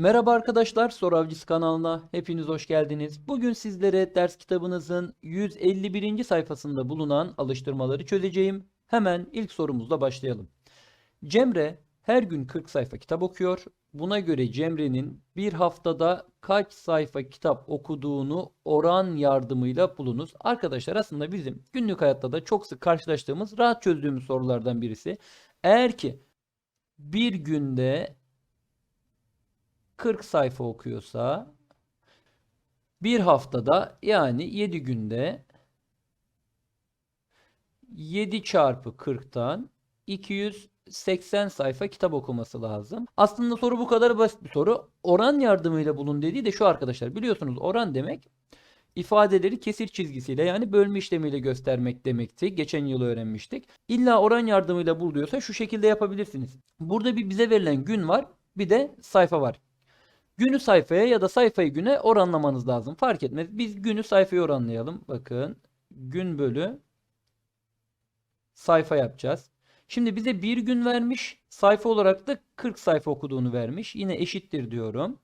Merhaba arkadaşlar, Soru Avcısı kanalına hepiniz hoş geldiniz. Bugün sizlere ders kitabınızın 151. sayfasında bulunan alıştırmaları çözeceğim. Hemen ilk sorumuzla başlayalım. Cemre her gün 40 sayfa kitap okuyor. Buna göre Cemre'nin bir haftada kaç sayfa kitap okuduğunu oran yardımıyla bulunuz. Arkadaşlar aslında bizim günlük hayatta da çok sık karşılaştığımız, rahat çözdüğümüz sorulardan birisi. Eğer ki bir günde 40 sayfa okuyorsa bir haftada yani 7 günde 7 çarpı 40'tan 280 sayfa kitap okuması lazım. Aslında soru bu kadar basit bir soru. Oran yardımıyla bulun dediği de şu arkadaşlar. Biliyorsunuz oran demek ifadeleri kesir çizgisiyle yani bölme işlemiyle göstermek demekti. Geçen yıl öğrenmiştik. İlla oran yardımıyla bul diyorsa şu şekilde yapabilirsiniz. Burada bir bize verilen gün var, bir de sayfa var. Günü sayfaya ya da sayfayı güne oranlamanız lazım. Fark etmez. Biz günü sayfaya oranlayalım. Bakın gün bölü sayfa yapacağız. Şimdi bize bir gün vermiş. Sayfa olarak da 40 sayfa okuduğunu vermiş. Yine eşittir diyorum.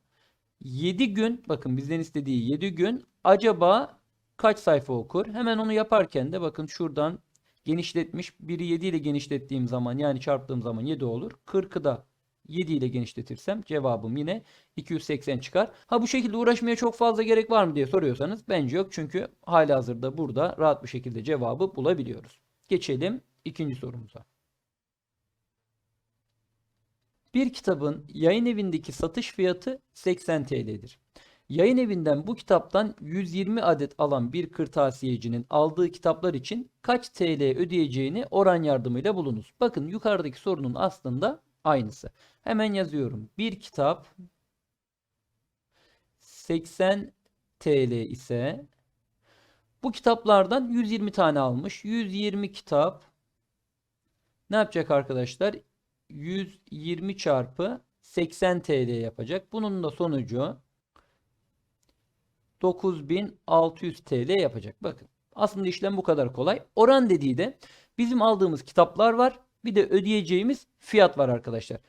7 gün bakın bizden istediği 7 gün acaba kaç sayfa okur? Hemen onu yaparken de bakın şuradan genişletmiş. Biri 7 ile genişlettiğim zaman yani çarptığım zaman 7 olur. 40'ı da 7 ile genişletirsem cevabım yine 280 çıkar. Ha bu şekilde uğraşmaya çok fazla gerek var mı diye soruyorsanız bence yok. Çünkü halihazırda burada rahat bir şekilde cevabı bulabiliyoruz. Geçelim ikinci sorumuza. Bir kitabın yayın evindeki satış fiyatı 80 TL'dir. Yayın evinden bu kitaptan 120 adet alan bir kırtasiyecinin aldığı kitaplar için kaç TL ödeyeceğini oran yardımıyla bulunuz. Bakın yukarıdaki sorunun aslında aynısı. Hemen yazıyorum. Bir kitap 80 TL ise bu kitaplardan 120 tane almış. 120 kitap ne yapacak arkadaşlar? 120 çarpı 80 TL yapacak. Bunun da sonucu 9600 TL yapacak. Bakın aslında işlem bu kadar kolay. Oran dediği de bizim aldığımız kitaplar var. Bir de ödeyeceğimiz fiyat var arkadaşlar.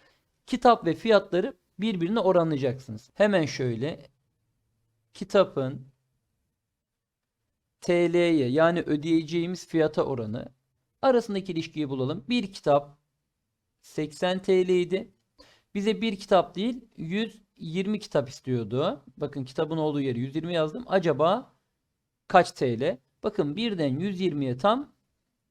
Kitap ve fiyatları birbirine oranlayacaksınız. Hemen şöyle kitapın TL'ye yani ödeyeceğimiz fiyata oranı arasındaki ilişkiyi bulalım. Bir kitap 80 TL idi. Bize bir kitap değil 120 kitap istiyordu. Bakın kitabın olduğu yeri 120 yazdım. Acaba kaç TL? Bakın birden 120'ye tam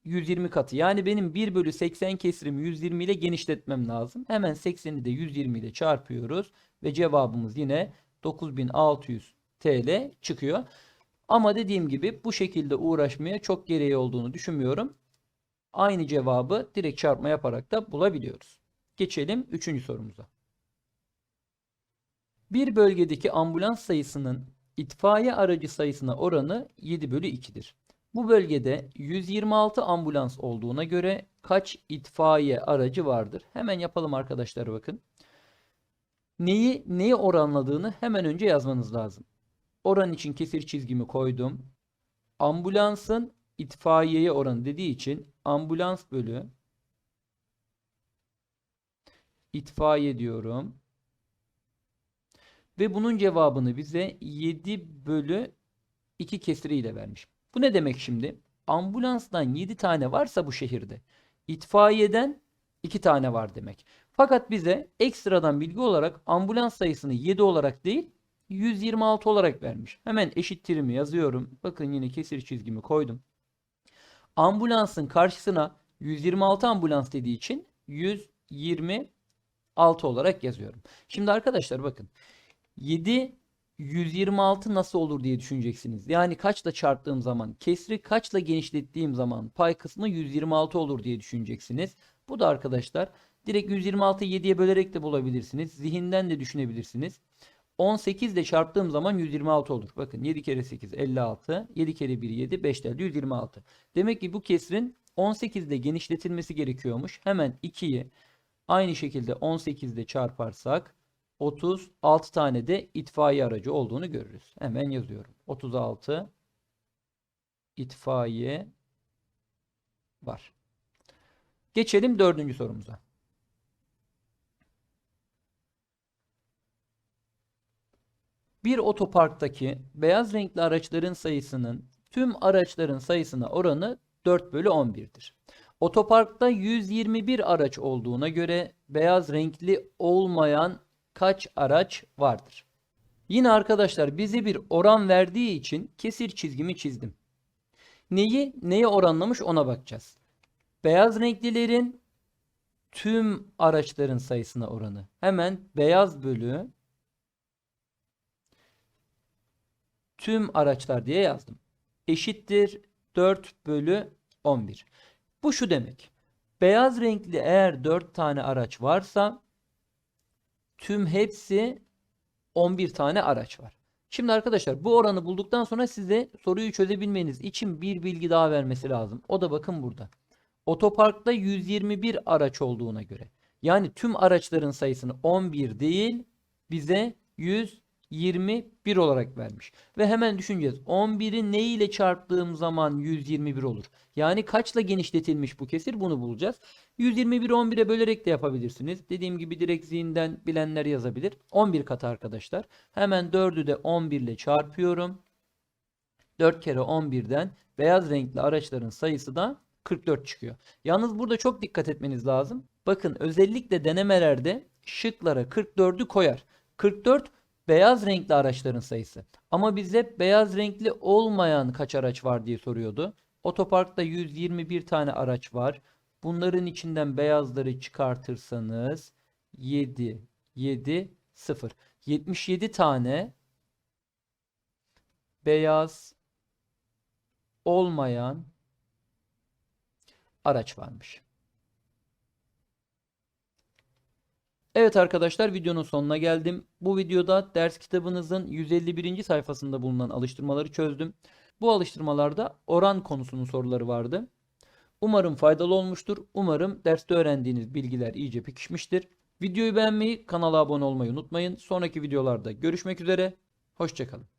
120 katı. Yani benim 1 bölü 80 kesirimi 120 ile genişletmem lazım. Hemen 80'i de 120 ile çarpıyoruz. Ve cevabımız yine 9600 TL çıkıyor. Ama dediğim gibi bu şekilde uğraşmaya çok gereği olduğunu düşünmüyorum. Aynı cevabı direkt çarpma yaparak da bulabiliyoruz. Geçelim 3. sorumuza. Bir bölgedeki ambulans sayısının itfaiye aracı sayısına oranı 7 bölü 2'dir. Bu bölgede 126 ambulans olduğuna göre kaç itfaiye aracı vardır? Hemen yapalım arkadaşlar bakın. Neyi neye oranladığını hemen önce yazmanız lazım. Oran için kesir çizgimi koydum. Ambulansın itfaiyeye oranı dediği için ambulans bölü itfaiye diyorum. Ve bunun cevabını bize 7 bölü 2 kesiriyle vermiş. Bu ne demek şimdi? Ambulanstan 7 tane varsa bu şehirde itfaiyeden 2 tane var demek. Fakat bize ekstradan bilgi olarak ambulans sayısını 7 olarak değil 126 olarak vermiş. Hemen eşittirimi yazıyorum. Bakın yine kesir çizgimi koydum. Ambulansın karşısına 126 ambulans dediği için 126 olarak yazıyorum. Şimdi arkadaşlar bakın 7 126 nasıl olur diye düşüneceksiniz. Yani kaçla çarptığım zaman, kesri kaçla genişlettiğim zaman pay kısmı 126 olur diye düşüneceksiniz. Bu da arkadaşlar direkt 126'yı 7'ye bölerek de bulabilirsiniz. Zihinden de düşünebilirsiniz. 18 ile çarptığım zaman 126 olur. Bakın 7 kere 8 56. 7 kere 1 7 5 geldi 126. Demek ki bu kesrin 18 ile genişletilmesi gerekiyormuş. Hemen 2'yi aynı şekilde 18 ile çarparsak 36 tane de itfaiye aracı olduğunu görürüz. Hemen yazıyorum. 36 itfaiye var. Geçelim dördüncü sorumuza. Bir otoparktaki beyaz renkli araçların sayısının tüm araçların sayısına oranı 4 bölü 11'dir. Otoparkta 121 araç olduğuna göre beyaz renkli olmayan kaç araç vardır? Yine arkadaşlar bize bir oran verdiği için kesir çizgimi çizdim. Neyi neye oranlamış ona bakacağız. Beyaz renklilerin tüm araçların sayısına oranı. Hemen beyaz bölü tüm araçlar diye yazdım. Eşittir 4 bölü 11. Bu şu demek. Beyaz renkli eğer 4 tane araç varsa tüm hepsi 11 tane araç var. Şimdi arkadaşlar bu oranı bulduktan sonra size soruyu çözebilmeniz için bir bilgi daha vermesi lazım. O da bakın burada. Otoparkta 121 araç olduğuna göre. Yani tüm araçların sayısını 11 değil bize 121 olarak vermiş. Ve hemen düşüneceğiz. 11'i ne ile çarptığım zaman 121 olur? Yani kaçla genişletilmiş bu kesir bunu bulacağız. 121'i 11'e bölerek de yapabilirsiniz. Dediğim gibi direkt zihinden bilenler yazabilir. 11 katı arkadaşlar. Hemen 4'ü de 11 ile çarpıyorum. 4 kere 11'den beyaz renkli araçların sayısı da 44 çıkıyor. Yalnız burada çok dikkat etmeniz lazım. Bakın özellikle denemelerde şıklara 44'ü koyar. 44 beyaz renkli araçların sayısı. Ama bize beyaz renkli olmayan kaç araç var diye soruyordu. Otoparkta 121 tane araç var. Bunların içinden beyazları çıkartırsanız 7, 7, 0. 77 tane beyaz olmayan araç varmış. Evet arkadaşlar videonun sonuna geldim. Bu videoda ders kitabınızın 151. sayfasında bulunan alıştırmaları çözdüm. Bu alıştırmalarda oran konusunun soruları vardı. Umarım faydalı olmuştur. Umarım derste öğrendiğiniz bilgiler iyice pekişmiştir. Videoyu beğenmeyi, kanala abone olmayı unutmayın. Sonraki videolarda görüşmek üzere. Hoşçakalın.